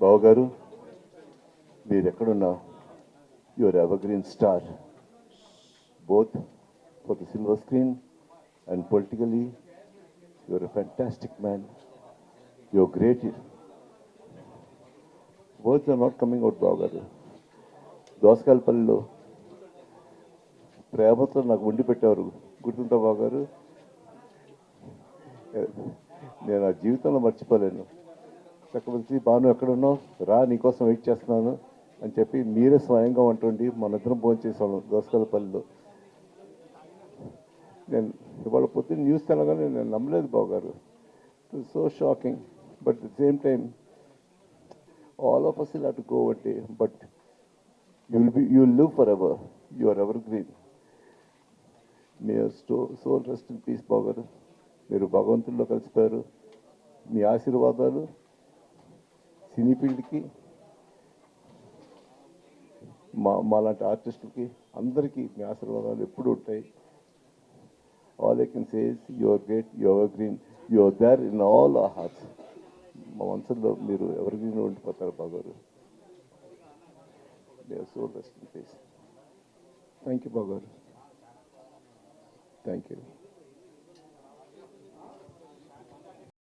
బావ గారు మీరు ఎక్కడున్నా your evergreen star both for the silver screen and politically your fantastic man your great words are not coming out బావ గారు దోసకాయలపల్లిలో ప్రేమతో నాకు వండి పెట్టారు. గుర్తుంటా బాబు గారు నేను ఆ జీవితంలో మర్చిపోలేను. చక్రవర్తి భాను ఎక్కడ ఉన్నావు? రా నీకోసం వెయిట్ చేస్తున్నాను అని చెప్పి మీరే స్వయంగా ఉంటుండి మన ఇద్దరం భోజనం చేసాను దోసకలపల్లిలో నేను ఇవాళ పొద్దున్న న్యూస్ తెలగానే నేను నమ్మలేదు బావగారు. So shocking but the same time all of us ఇలా టు గో అంటే but you will be you live forever you are evergreen మీ స్టో సోల్ రెస్ట్ ఇన్ పీస్ బాగారు మీరు భగవంతుల్లో కలిసిపోయారు. మీ ఆశీర్వాదాలు సినీ ఫీల్డ్కి మా మాలాంటి ఆర్టిస్టులకి అందరికీ మీ ఆశీర్వాదాలు ఎప్పుడు ఉంటాయి. All I can says your great your green your there in all ఆ హార్ట్స్ మా మనసుల్లో మీరు ఎవరి గ్రీన్ ఉండిపోతారు బాగారు so rest in peace thank you బాగారు thank you